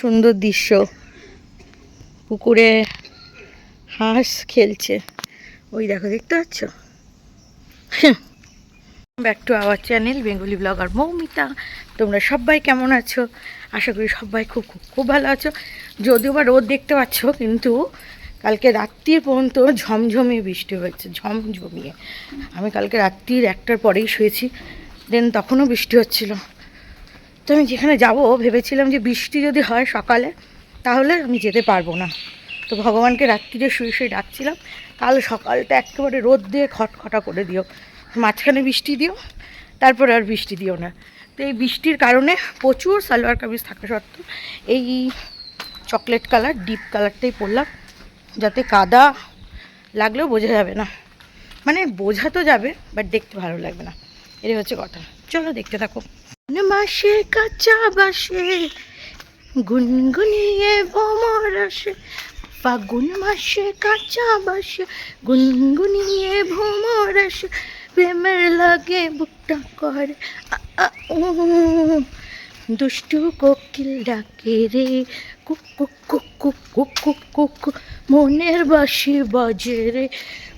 সুন্দর দৃশ্য। পুকুরে হাঁস খেলছে। ওই দেখো, দেখতে পাচ্ছ? Back to our channel Bengali blogger Moumita. তোমরা সবাই কেমন আছো? আশা করি সবাই খুব খুব খুব ভালো আছো। যদিও বা রোদ দেখতে পাচ্ছ, কিন্তু কালকে রাত্রির পর্যন্ত ঝমঝমিয়ে বৃষ্টি হয়েছে, ঝমঝমিয়ে। আমি কালকে রাত্রির একটার পরেই শুয়েছি দেন তখনও বৃষ্টি হচ্ছিল। তো আমি যেখানে যাব, ভেবেছিলাম যে বৃষ্টি যদি হয় সকালে, তাহলে আমি যেতে পারব না। তো ভগবানকে রাত্রিরে শুয়ে শুয়ে ডাকছিলাম কাল সকালটা একেবারে রোদ দিয়ে খটখটা করে দিও। মাঝখানে বৃষ্টি দিও, তারপরে আর বৃষ্টি দিও না। তো এই বৃষ্টির কারণে প্রচুর সালোয়ার কামিজ থাকা সত্ত্বেও এই চকলেট কালার, ডিপ কালারটাই পরলাম। যাতে কাদা লাগলেও বোঝা যাবে না। মানে বোঝা তো যাবে বাট দেখতে ভালো লাগবে না। এটাই হচ্ছে কথা। চলো দেখতে থাকো মাসে কাঁচা বাসে গুনগুনিয়ে ভ্রমর আসে ফাগুন মাসে কাঁচা বাসে গুনগুনিয়ে ভ্রমর আসে প্রেমের লাগে বুকটা করে দুষ্টু কোকিল ডাকে রে কুক কুক কুক কুক কুক কুক কুক মনের বাসি বাজে রে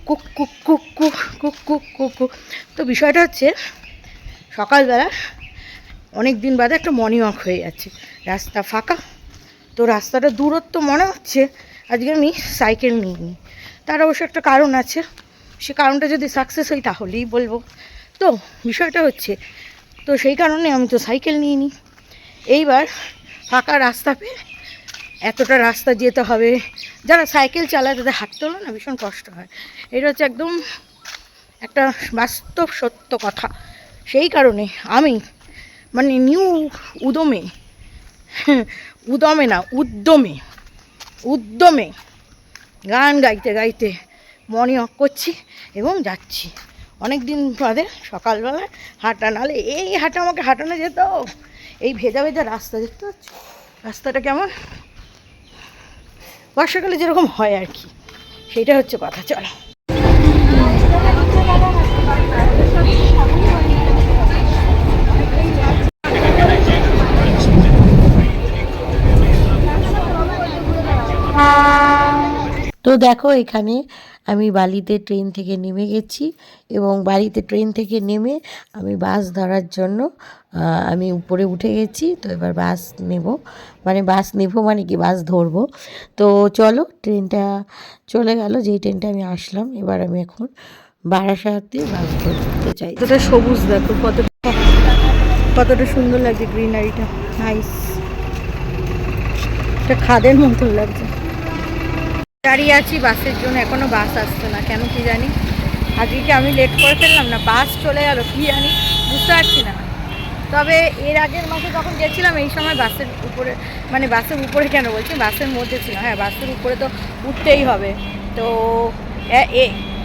কুক কুক কুক কুক কুক কুক কুক তো বিষয়টা হচ্ছে সকালবেলা অনেক দিন বাদে একটা মর্নিং ওয়াক হয়ে যাচ্ছে। রাস্তা ফাঁকা, তো রাস্তাটা দূরত্ব মনে হচ্ছে, আজকে আমি সাইকেল নিইনি। তার অবশ্য একটা কারণ আছে, সে কারণটা যদি সাকসেস হই তাহলেই বলব। তো বিষয়টা হচ্ছে, তো সেই কারণে আমি তো সাইকেল নিইনি। এইবার ফাঁকা রাস্তা পেয়ে এতটা রাস্তা যেতে হবে। যারা সাইকেল চালায় তাদের হাঁটতে হলো না ভীষণ কষ্ট হয়। এটা হচ্ছে একদম একটা বাস্তব সত্য কথা। সেই কারণে আমি মানে নিউ উদমে উদমে না, উদ্যমে উদ্যমে গান গাইতে গাইতে মর্নিং ওয়াক করছি এবং যাচ্ছি। অনেক দিন বাদে সকালবেলায় হাঁটা, নাহলে এই হাঁটা আমাকে হাঁটানো যেত। এই ভেজা ভেজা রাস্তা দেখতে পাচ্ছ? রাস্তাটা কেমন? বর্ষাকালে যেরকম হয় আর কি। সেইটা হচ্ছে কথা, চলো। তো দেখো এখানে আমি বালিতে ট্রেন থেকে নেমে গেছি এবং বালিতে ট্রেন থেকে নেমে আমি বাস ধরার জন্য আমি উপরে উঠে গেছি। তো এবার বাস নেব। মানে বাস নেব মানে কি? বাস ধরবো। তো চলো ট্রেনটা চলে গেল। যেই ট্রেনটা আমি আসলাম, এবার আমি এখন বারাসাতে বাস ধরতে চাই। কতটা সবুজ দেখো কতটা কতটা সুন্দর লাগছে গ্রিনারিটা। নাইস এটা খাদের মতো লাগছে। দাঁড়িয়ে আছি বাসের জন্য, এখনও বাস আসছে না, কেন কি জানি? আজকে আমি লেট করে ফেললাম না, বাস চলে গেল, কি জানি, বুঝতে পারছি না। তবে এর আগের মাসে যখন গেছিলাম, এই সময় বাসের উপরে মানে বাসের উপরে কেন বলছি? বাসের মধ্যে ছিল হ্যাঁ বাসের উপরে তো উঠতেই হবে। তো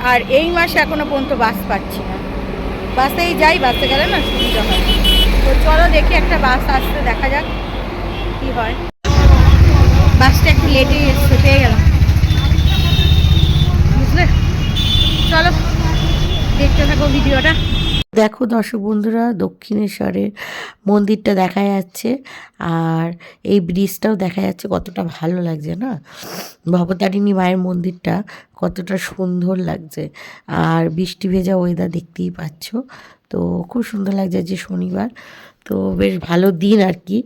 আর এই মাসে এখনও পর্যন্ত বাস পাচ্ছি না। বাসেই যাই, বাসে গেলে না সুবিধা হয়। তো চলো দেখি একটা বাস আসতে দেখা যাক কি হয়। বাসটা একটু লেটে এসছে পেয়ে গেলাম বুঝলে চলো, দেখতে থাকো ভিডিওটা। দেখো দর্শক বন্ধুরা, দক্ষিণেশ্বরের মন্দিরটা দেখা যাচ্ছে, আর এই ব্রিজটাও দেখা যাচ্ছে কতটা ভালো লাগছে না? ভবতারিণী মায়ের মন্দিরটা কতটা সুন্দর লাগছে, আর বৃষ্টি ভেজা ওয়েদার দেখতেই পাচ্ছ। তো খুব সুন্দর লাগছে যে শনিবার, তো বেশ ভালো দিন আর কি।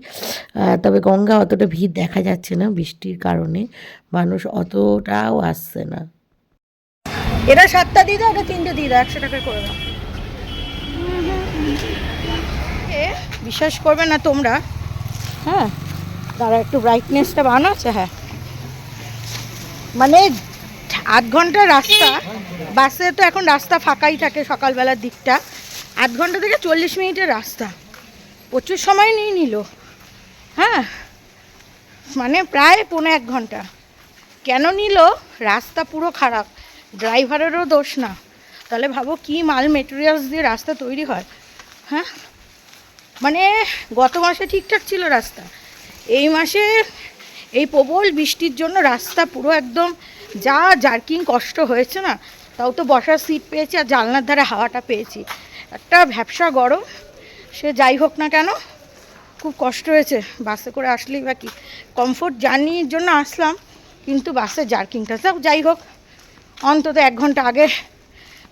তবে গঙ্গা অতটা ভিড় দেখা যাচ্ছে না বৃষ্টির কারণে, মানুষ অতটাও আসছে না। এটা সাতটা দিয়ে দাও এটা তিনটে দিয়ে দাও একশো টাকা করে দাও। বিশ্বাস করবে না তোমরা। হ্যাঁ তারা একটু ব্রাইটনেসটা বানাচ্ছে হ্যাঁ। মানে আধ ঘণ্টার রাস্তা বাসে তো এখন রাস্তা ফাঁকাই থাকে সকালবেলার দিকটা। আধ ঘণ্টা থেকে চল্লিশ মিনিটের রাস্তা। প্রচুর সময় নিয়ে নিল। হ্যাঁ মানে প্রায় পৌনে এক ঘণ্টা। কেন নিল? রাস্তা পুরো খারাপ। ড্রাইভারেরও দোষ না। তাহলে ভাবো কি মাল মেটেরিয়ালস দিয়ে রাস্তা তৈরি হয় হ্যাঁ? মানে গত মাসে ঠিকঠাক ছিল রাস্তা, এই মাসে এই প্রবল বৃষ্টির জন্য রাস্তা পুরো একদম যা জার্কিং কষ্ট হয়েছে না, তাও তো বসার সিট পেয়েছি আর জানলার ধারে হাওয়াটা পেয়েছি। একটা ভ্যাবসা গরম, সে যাই হোক না কেন, খুব কষ্ট হয়েছে বাসে করে আসলেই বা কি। কমফোর্ট জার্নির জন্য আসলাম, কিন্তু বাসে জার্কিংটা তাও যাই হোক। অন্তত এক ঘণ্টা আগে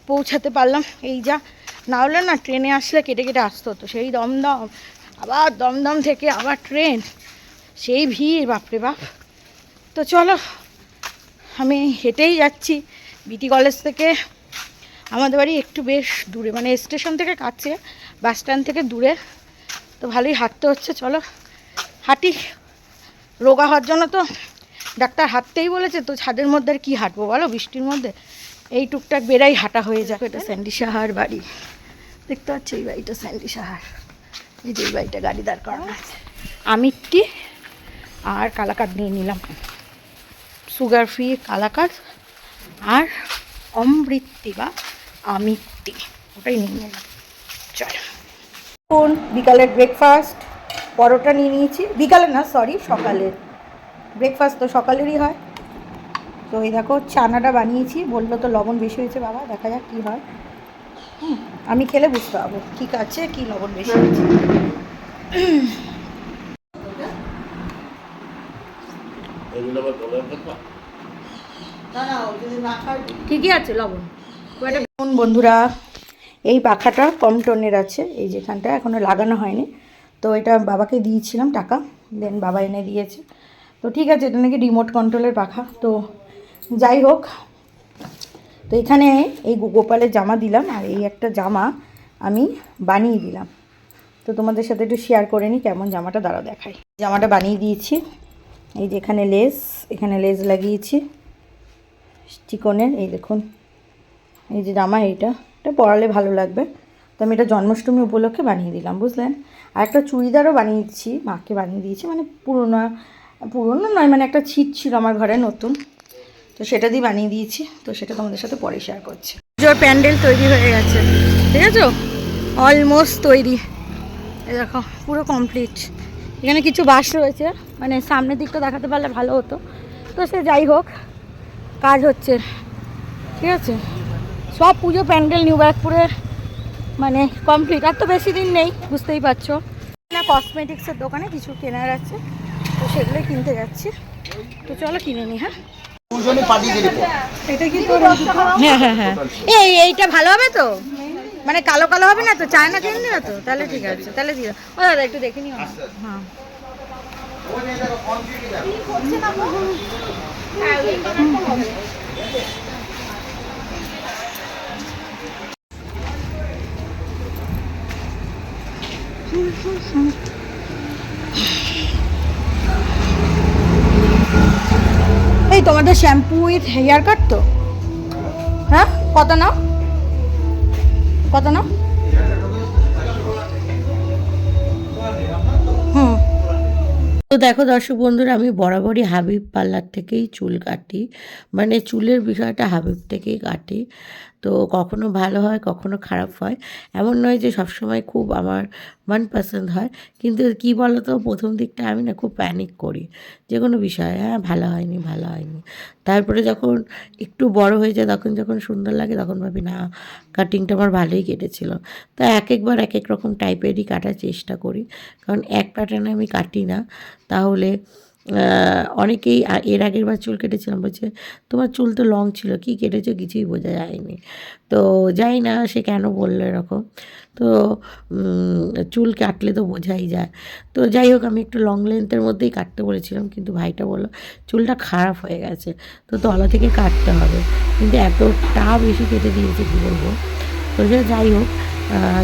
পৌঁছাতে পারলাম। এই যা, না হলে না ট্রেনে আসলে কেটে কেটে আসতে হতো। সেই দমদম, আবার দমদম থেকে আবার ট্রেন। সেই ভিড়, বাপরে বাপ। তো চলো, আমি হেঁটেই যাচ্ছি বিটি কলেজ থেকে। আমাদের বাড়ি একটু বেশ দূরে মানে স্টেশন থেকে কাছে, বাস স্ট্যান্ড থেকে দূরে। তো ভালোই হাঁটতে হচ্ছে, চলো। হাঁটি। রোগা হওয়ার জন্য তো ডাক্তার হাঁটতেই বলেছে, তো ছাদের মধ্যে আর কী হাঁটবো বলো? বৃষ্টির মধ্যে? এই টুকটাক বেড়াই হাঁটা হয়ে যাবে এটা স্যান্ডি সাহার বাড়ি। দেখতে পাচ্ছি এই বাড়িটা স্যান্ডি সাহার। এই যে এই বাড়িটা গাড়ি দাঁড় করানো আছে। আমিরটি আর কালাকাট নিয়ে নিলাম। সুগার ফ্রি কালাকাট আর অমৃত্তি বা আমিত্তি। ওটাই নিয়ে নিলাম। চল। এখন বিকালের ব্রেকফাস্ট পরোটা নিয়ে নিয়েছি। বিকালে না সরি সকালের। ব্রেকফাস্ট তো সকালেরই হয়। তো এই দেখো চানাটা বানিয়েছি বলল তো লবণ বেশি হয়েছে বাবা দেখা যাক কী হয়। হুম, আমি খেলে বুঝতে পারব ঠিক আছে কি লবণ বেশি হয়েছে। ঠিকই আছে লবণ। বন্ধুরা এই পাখাটা কম টনের আছে এই যেখানটা এখনও লাগানো হয়নি। তো এটা বাবাকে দিয়েছিলাম টাকা দেন বাবা এনে দিয়েছে। তো ঠিক আছে, এটা নাকি রিমোট কন্ট্রোলের পাখা। তো যাই হোক, তো এখানে এই গোপালের জামা দিলাম আর এই একটা জামা আমি বানিয়ে দিলাম। তো তোমাদের সাথে একটু শেয়ার করে নিই কেমন জামাটা দাঁড়া দেখাই জামাটা বানিয়ে দিয়েছি। এই যে এখানে লেস এখানে লেস লাগিয়েছি। চিকনের, এই দেখুন। এই যে জামা এইটা, এটা পরালে ভালো লাগবে। তো আমি এটা জন্মাষ্টমী উপলক্ষে বানিয়ে দিলাম, বুঝলেন? আর একটা চুড়িদারও বানিয়েছি, মাকে বানিয়ে দিয়েছি মানে পুরোনো পুরোনো নয় মানে একটা ছিট ছিল আমার ঘরে নতুন। তো সেটা দিয়ে বানিয়ে দিয়েছি, তো সেটা তোমাদের সাথে পরে শেয়ার করছি। পুজোর প্যান্ডেল তৈরি হয়ে গেছে, ঠিক আছে? অলমোস্ট তৈরি। দেখো, পুরো কমপ্লিট এখানে কিছু বাস রয়েছে মানে সামনের দিকটা দেখাতে পারলে ভালো হতো। তো সে যাই হোক, কাজ হচ্ছে। ঠিক আছে? সব পুজো প্যান্ডেল নিউ ব্যারাকপুরের মানে কমপ্লিট আর তো বেশি দিন নেই, বুঝতেই পারছ। না কসমেটিক্সের দোকানে কিছু কেনার আছে। তো সেগুলোই কিনতে যাচ্ছি। তো চলো কিনে নি হ্যাঁ? দুজনে পাঠিয়ে এটা কি হ্যাঁ হ্যাঁ হ্যাঁ। এই এইটা ভালো হবে তো? মানে কালো কালো হবে না তো? চায়না কিনে তো? তাহলে ঠিক আছে তাহলে দিয়ে দাও। ও দাদা একটু দেখে নিও না। হ্যাঁ। এই তোমাদের শ্যাম্পু উইথ হেয়ার কাট তো? হ্যাঁ? কত নাও? কত নাও? হুম। তো দেখো দর্শক বন্ধুরা, আমি বরাবরই হাবিব পার্লার থেকেই চুল কাটি। মানে চুলের বিষয়টা হাবিব থেকেই কাটি। তো কখনো ভালো হয়, কখনো খারাপ হয়। এমন নয় যে সবসময় খুব আমার মন পছন্দ হয়, কিন্তু কি বলো তো প্রথম দিকটা আমি না খুব প্যানিক করি। যে কোনো বিষয়ে হ্যাঁ ভালো হয়নি ভালো হয়নি। তারপরে যখন একটু বড় হয়ে যায়, তখন যখন সুন্দর লাগে, তখন ভাবি, না কাটিংটা আমার ভালোই কেটেছিল। তো এক একবার এক এক রকম টাইপেরই কাটার চেষ্টা করি। কারণ এক প্যাটার্নে আমি কাটি না। তাহলে অনেকেই এর আগের বার চুল কেটেছিলাম, বলছে, তোমার চুল তো লং ছিল, কি কেটেছো কিছুই বোঝা যায়নি। তো যাই না, সে কেন বলল এরকম? তো চুল কাটলে তো বোঝাই যায়। তো যাই হোক, আমি একটু লং লেন্থের মধ্যেই কাটতে বলেছিলাম, কিন্তু ভাইটা বলল, চুলটা খারাপ হয়ে গেছে, তো তলা থেকে কাটতে হবে। কিন্তু এতটা বেশি কেটে দিয়েছে, কী বলব? তো যাই হোক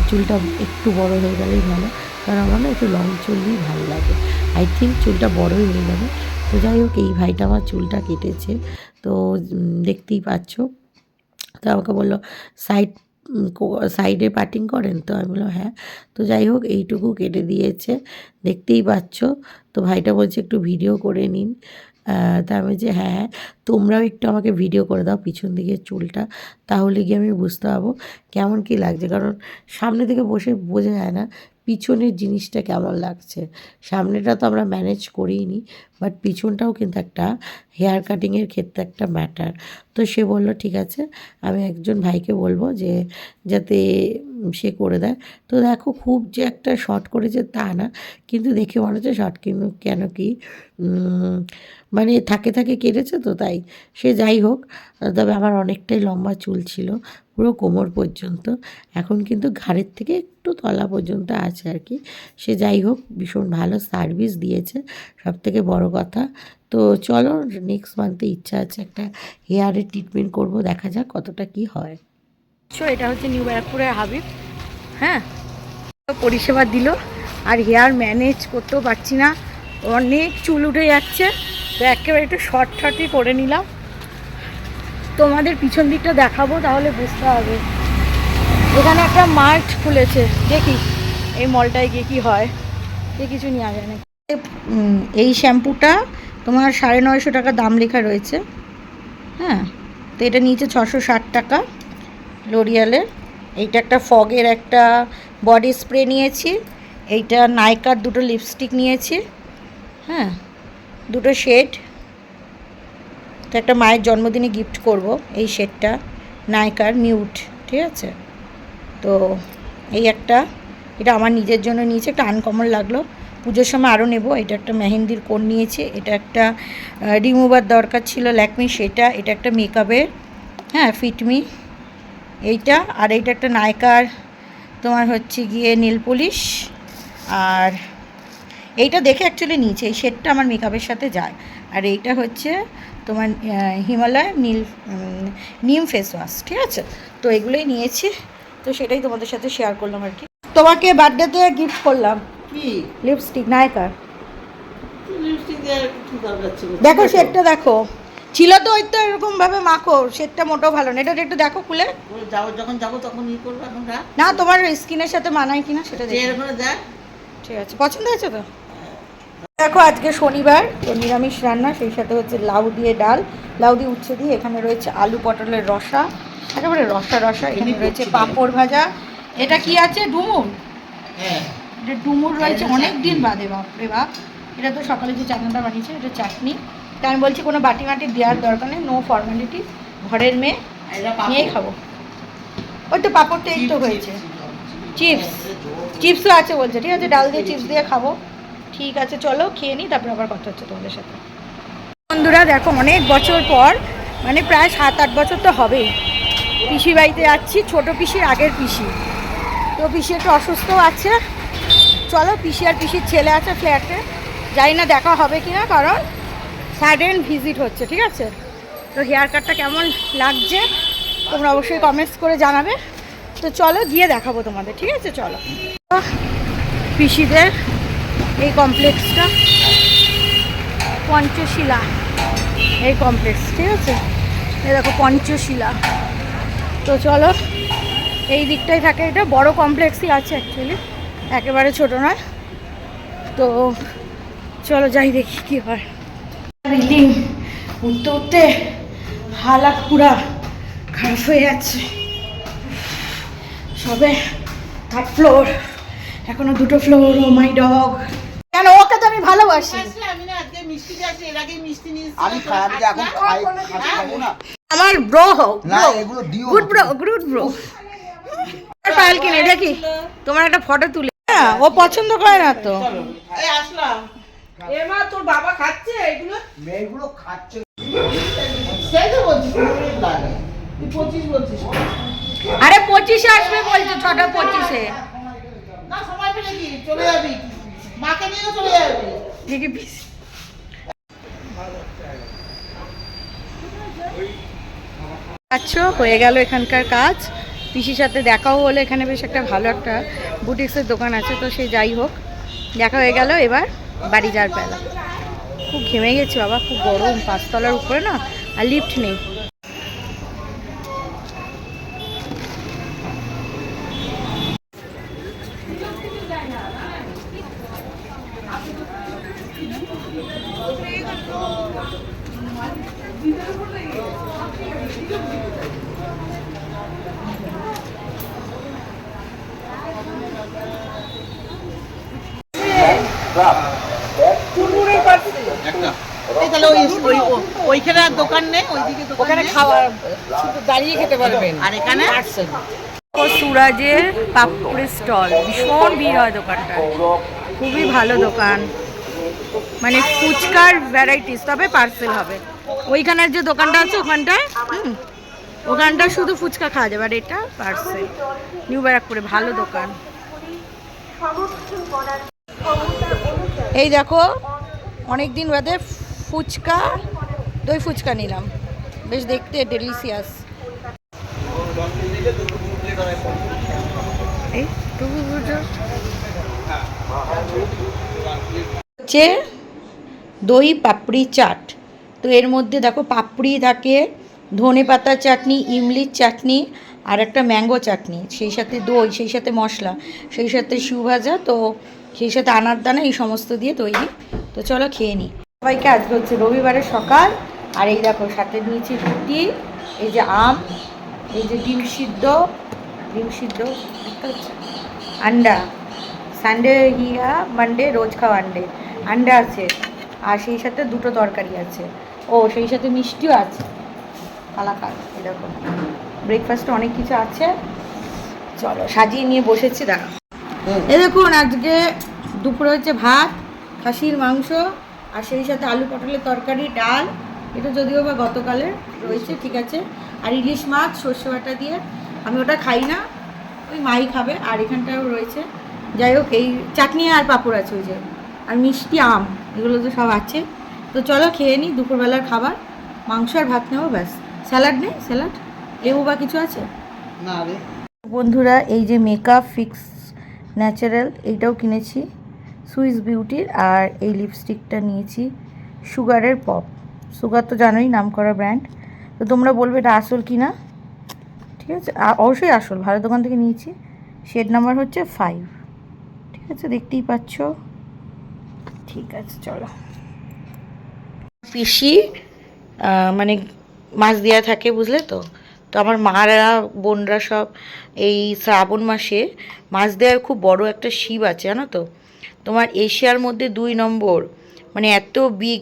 চুলটা একটু বড় হয়ে গেলেই ভালো। কারণ আমার না একটু লং চুলই ভালো লাগে। আই থিঙ্ক চুলটা বড়ই হয়ে যাবে। তো যাই হোক, এই ভাইটা আমার চুলটা কেটেছে। তো দেখতেই পাচ্ছ। তো আমাকে বলল সাইড সাইডে পাটিং করেন? তো আমি বললাম হ্যাঁ। তো যাই হোক, এইটুকু কেটে দিয়েছে। দেখতেই পাচ্ছ। তো ভাইটা বলছে, একটু ভিডিও করে নিন। তা আমি যে হ্যাঁ হ্যাঁ। তোমরাও একটু আমাকে ভিডিও করে দাও পিছন দিকে চুলটা। তাহলে গিয়ে আমি বুঝতে পারব কেমন কী লাগছে। কারণ সামনে থেকে বসে বোঝা যায় না পিছনের জিনিসটা কেমন লাগছে? সামনেটা তো আমরা ম্যানেজ করিনি বাট পিছনটাও কিন্তু একটা হেয়ার কাটিংয়ের ক্ষেত্রে একটা ম্যাটার তো সে বলল, ঠিক আছে, আমি একজন ভাইকে বলব যে, যাতে সে করে দেয়। তো দেখো, খুব যে একটা শর্ট করেছে তা না, কিন্তু দেখে মনে হচ্ছে শর্ট কিন্তু কেন কি মানে থাকে থাকে কেটেছে তো তাই। সে যাই হোক, তবে আমার অনেকটাই লম্বা চুল ছিল পুরো কোমর পর্যন্ত। এখন কিন্তু ঘাড়ের থেকে একটু তলা পর্যন্ত আছে আর কি। সে যাই হোক, ভীষণ ভালো সার্ভিস দিয়েছে। সব থেকে বড় কথা। তো চলো নেক্সট মান্থে ইচ্ছা আছে একটা হেয়ারের ট্রিটমেন্ট করব। দেখা যাক কতটা কি হয়। সো এটা হচ্ছে নিউ ব্যারাকপুরের হাবিব হ্যাঁ? পরিষেবা দিল। আর হেয়ার ম্যানেজ করতেও পারছি না। অনেক চুল উঠে যাচ্ছে। তো একেবারে একটু শর্ট শর্টই করে নিলাম। তোমাদের পিছন দিকটা দেখাবো, তাহলে বুঝতে হবে। এখানে একটা মার্ট খুলেছে, দেখি এই মলটায় গিয়ে কি হয় সে কিছু নিয়ে যায় না এই শ্যাম্পুটা তোমার সাড়ে নয়শো টাকা দাম লেখা রয়েছে। হ্যাঁ তো এটা নিয়েছে ছশো ষাট টাকা লোরিয়ালের এইটা একটা ফগের একটা বডি স্প্রে নিয়েছি। এইটা নাইকার দুটো লিপস্টিক নিয়েছি। হ্যাঁ দুটো শেড। তো একটা মায়ের জন্মদিনে গিফট করব, এই শেডটা নাইকার নিউট ঠিক আছে? তো এই একটা, এটা আমার নিজের জন্য নিয়েছি, একটা আনকমন লাগল। পুজোর সময় আরও নেব, এটা একটা মেহেন্দির কোন নিয়েছি, এটা একটা রিমুভার দরকার ছিল ল্যাকমি সেটা, এটা একটা মেকআপের হ্যাঁ ফিটমি এইটা, আর এইটা একটা নায়কার, তোমার হচ্ছে গিয়ে নীল পুলিশ আর এইটা দেখে অ্যাকচুয়ালি নিয়েছে, এই শেডটা আমার মেকআপের সাথে যায়। আর এইটা হচ্ছে তোমার হিমালয় নীল নিম ফেস ওয়াশ ঠিক আছে? তো এগুলোই নিয়েছি তো সেটাই তোমাদের সাথে শেয়ার করলাম আর কি। তোমাকে বার্থডেতে গিফট করলাম। কি? লিপস্টিক নায়কার দেখো শেডটা দেখো। ছিল তো ওই তো এরকম ভাবে মাখো শেডটা মোটেও ভালো না। এটা একটু দেখো খুলে। যাব যখন যাব তখন ই করব এখন না তোমার স্কিনের সাথে মানায় কিনা সেটা দেখ। ঠিক আছে পছন্দ হয়েছে তো? দেখো আজকে শনিবার তো নিরামিষ রান্না সেই সাথে হচ্ছে লাউ দিয়ে ডাল। লাউ দিয়ে উচ্ছে দিয়ে এখানে রয়েছে আলু পটলের রসা একেবারে রসা রসা এখানে রয়েছে পাঁপড় ভাজা। এটা কি আছে ডুমুর? হ্যাঁ। এটা ডুমুর রয়েছে অনেক দিন বাদে বাপরে বাপ। এটা তো সকালে যে চাটনিটা বানিয়েছে এটা চাটনি। তাই আমি বলছি কোনো বাটি মাটি দেওয়ার দরকার নেই নো ফর্মালিটি ঘরের মেয়ে নিয়েই খাব। ওই তো পাঁপড়টা এই তো হয়েছে। চিপস চিপসও আছে বলছে ঠিক আছে ডাল দিয়ে চিপস দিয়ে খাব। ঠিক আছে, চলো, খেয়ে নিই, তারপর আবার কথা হচ্ছে তোমাদের সাথে। বন্ধুরা, দেখো, অনেক বছর পর মানে প্রায় সাত আট বছর তো হবেই। পিসি বাড়িতে যাচ্ছি, ছোট পিসির আগের পিসি। তো পিসি একটু অসুস্থ আছে। চলো, পিসি আর পিসির ছেলে আছে ফ্ল্যাটে। জানি না দেখা হবে কি না কারণ সাডেন ভিজিট হচ্ছে, ঠিক আছে? তো হেয়ার কাটটা কেমন লাগছে, তোমরা অবশ্যই কমেন্টস করে জানাবে। তো চলো, গিয়ে দেখাবো তোমাদের, ঠিক আছে? চলো। পিসিদের এই কমপ্লেক্সটা? পঞ্চশিলা। এই কমপ্লেক্স, ঠিক আছে? এই দেখো, পঞ্চশিলা। তো চলো, এই দিকটাই থাকে এটা। বড় কমপ্লেক্সই আছে অ্যাকচুয়ালি একেবারে ছোট নয়। তো চলো যাই দেখি কি হয়। বিল্ডিং উঠতে উঠতে হালাত পুরা খারাপ হয়ে যাচ্ছে। সবে থার্ড ফ্লোর এখনও দুটো ফ্লোর ও মাই ডগ কেন ওকে তো আমি ভালোবাসি। আমি না আজকে মিষ্টি যাচ্ছি এর আগে মিষ্টি নিয়ে আমি খাই আমি যে এখন খাই খাসি খাব না। আমার ব্রো হোক না গুড ব্রো গুড ব্রো পায়েল কিনে দেখি। তোমার একটা ফটো তুলে। হ্যাঁ ও পছন্দ করে না তো। এমা তোর বাবা খাচ্ছে এগুলো? মেয়েগুলো খাচ্ছে। সেই তো বলছিস পনেরো লাগে। তুই পঁচিশ বলছিস আরে পঁচিশে আসবে বলছে ছটা পঁচিশে। না সময় পেলে কি? চলে যাবি। মাকে নিয়ে চলে যাবি। দেখি পিস- আচ্ছা হয়ে গেল এখানকার কাজ। পিসির সাথে দেখাও হলো এখানে বেশ একটা ভালো একটা বুটিক্সের দোকান আছে, তো সে যাই হোক, দেখা হয়ে গেল এবার বাড়ি যাওয়ার বেলা। খুব ঘেমে গেছি বাবা, খুব গরম, পাঁচতলার উপরে না, আর লিফট নেই। দাঁড়িয়ে খেতে পারবেন। আর এখানে? সুরাজের পাপড়ের স্টল। ভীষণ ভিড় হয় দোকানটা খুবই ভালো দোকান। মানে ফুচকার ভ্যারাইটিস তবে পার্সেল হবে। ওইখানের যে দোকানটা আছে ওখানটায়? হুম। ওখানটা শুধু ফুচকা খাওয়া যাবে আর এটা পার্সেল। নিউ ব্যারাকপুরে ভালো দোকান। এই দেখো অনেক দিন বাদে ফুচকা দই ফুচকা নিলাম। বেশ দেখতে ডেলিসিয়াস হচ্ছে দই পাপড়ি চাট। তো এর মধ্যে দেখো পাপড়ি থাকে, ধনে পাতা চাটনি, ইমলির চাটনি আর একটা ম্যাঙ্গো চাটনি। সেই সাথে দই, সেই সাথে মশলা, সেই সাথে শিউ ভাজা, তো সেই সাথে আনার দানা, এই সমস্ত দিয়ে তৈরি। তো চলো খেয়ে নিই সবাইকে আজকে হচ্ছে রবিবারের সকাল। আর এই দেখো, সাথে নিয়েছি রুটি, এই যে আম, এই যে ডিম সিদ্ধ ডিম সিদ্ধ আন্ডা সানডে হিয়া মানডে রোজ খাওয়া আন্ডে আন্ডা আছে আর সেই সাথে দুটো তরকারি আছে ও সেই সাথে মিষ্টিও আছে কালাকার এরকম ব্রেকফাস্টে অনেক কিছু আছে চলো সাজিয়ে নিয়ে বসেছি দাঁড়া এ দেখুন আজকে দুপুরে হচ্ছে ভাত খাসির মাংস আর সেই সাথে আলু পটলের তরকারি ডাল এটা যদিও বা গতকালের রয়েছে ঠিক আছে আর ইলিশ মাছ সর্ষে বাটা দিয়ে আমি ওটা খাই না ওই মাই খাবে আর এখানটাও রয়েছে। যাই হোক এই চাটনি আর পাঁপড় আছে ওই যে আর মিষ্টি আম এগুলো তো সব আছে। তো চলো খেয়ে নিই দুপুরবেলার খাবার মাংস আর ভাত নেব ব্যাস। স্যালাড নেই? স্যালাড? লেবু বা কিছু আছে? না রে। বন্ধুরা এই যে মেকআপ ফিক্স ন্যাচারাল এইটাও কিনেছি। সুইস বিউটির আর এই লিপস্টিকটা নিয়েছি সুগারের পপ। সুগার তো জানোই নাম করা ব্র্যান্ড। তো তোমরা বলবে এটা আসল কি না ঠিক আছে? অবশ্যই আসল ভালো দোকান থেকে নিয়েছি। শেড নাম্বার হচ্ছে ফাইভ ঠিক আছে? দেখতেই পাচ্ছ। ঠিক আছে, চলো। পিসি মানে মাছ দেওয়া থাকে, বুঝলে তো? তো আমার মারা, বোনরা সব এই শ্রাবণ মাসে মাছ দেওয়ার খুব বড় একটা শিব আছে, জানো তো? তোমার এশিয়ার মধ্যে দুই নম্বর মানে এত বিগ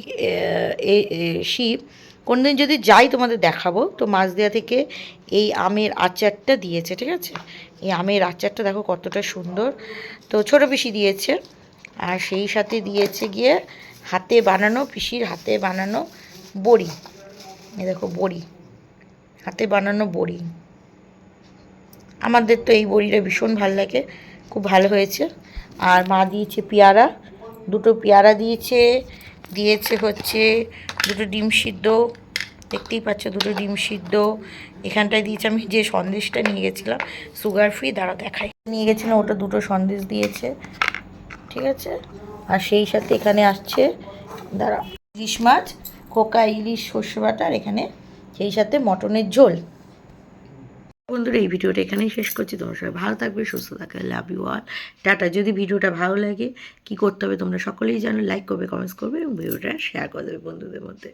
শিব। কোনদিন যদি যাই তোমাদের দেখাবো, তো মাছ দেওয়া থেকে এই আমের আচারটা দিয়েছে, ঠিক আছে? এই আমের আচারটা দেখো কতটা সুন্দর। তো ছোটো পিসি দিয়েছে, আর সেই সাথে দিয়েছে গিয়ে হাতে বানানো, পিসির হাতে বানানো বড়ি। এই দেখো বড়ি, হাতে বানানো বড়ি। আমাদের তো এই বড়িটা ভীষণ ভালো লাগে, খুব ভালো হয়েছে। আর মা দিয়েছে পেয়ারা দুটো পেয়ারা দিয়েছে দিয়েছে হচ্ছে দুটো ডিম সিদ্ধ, দেখতেই পাচ্ছ দুটো ডিম সিদ্ধ। এখানটায় দিয়েছে আমি যে সন্দেশটা নিয়ে গেছিলাম, সুগার ফ্রি দ্বারা দেখাই। নিয়ে গেছিলাম ওটা দুটো সন্দেশ দিয়েছে, ঠিক আছে? আর সেই সাথে এখানে আসছে দাঁড়া ইলিশ মাছ কোকা ইলিশ সর্ষে বাটা, আর এখানে সেই সাথে মটনের ঝোল। বন্ধুরা, এই ভিডিওটা এখানেই শেষ করছি। তোমার সবাই ভালো থাকবে, সুস্থ থাকবে লাভ ইউ অল টাটা। যদি ভিডিওটা ভালো লাগে, কি করতে হবে তোমরা সকলেই জানো। লাইক করবে কমেন্টস করবে, এবং ভিডিওটা শেয়ার করে দেবে বন্ধুদের মধ্যে।